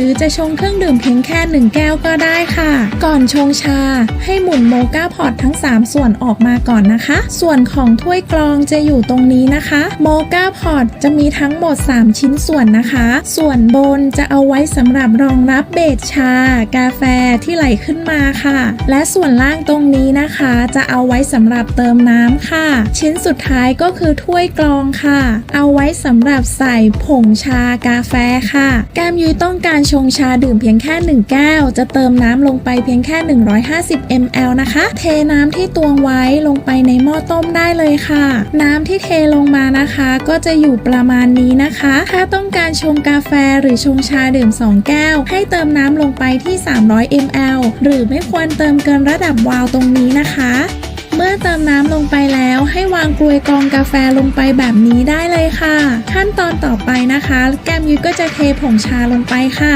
หรือจะชงเครื่องดื่มเพียงแค่หนึ่งแก้วก็ได้ค่ะ ก่อนชงชา ให้หมุนโมกาพอตทั้ง 3 ส่วนออกมาก่อนนะคะ ส่วนของถ้วยกรองจะอยู่ตรงนี้นะคะ โมกาพอตจะมีทั้งหมด 3 ชิ้นส่วนนะคะ ส่วนบนจะเอาไว้สำหรับรองรับเบสชา กาแฟที่ไหลขึ้นมาค่ะ และส่วนล่างตรงนี้นะคะ จะเอาไว้สำหรับเติมน้ำค่ะ ชิ้นสุดท้ายก็คือถ้วยกรองค่ะ เอาไว้สำหรับใส่ผงชากาแฟค่ะ แก้มยุ้ยต้องการชงชาดื่มเพียงแค่ 1 แก้ว จะเติมน้ำลงไปเพียงแค่ 150 ml นะคะ เทน้ำที่ตวงไว้ลงไปในหม้อต้มได้เลยค่ะ น้ำที่เทลงมานะคะ ก็จะอยู่ประมาณนี้นะคะ ถ้าต้องการชงกาแฟหรือชงชาดื่ม 2 แก้ว ให้เติมน้ำลงไปที่ 300 ml หรือไม่ควรเติมเกินระดับวาล์วตรงนี้นะคะ เมื่อเติมน้ำลงไปแล้วให้วางกลวยกองกาแฟลงไปแบบนี้ได้เลยค่ะ ขั้นตอนต่อไปนะคะ แก้มยุ้ยก็จะเทผงชาลงไปค่ะ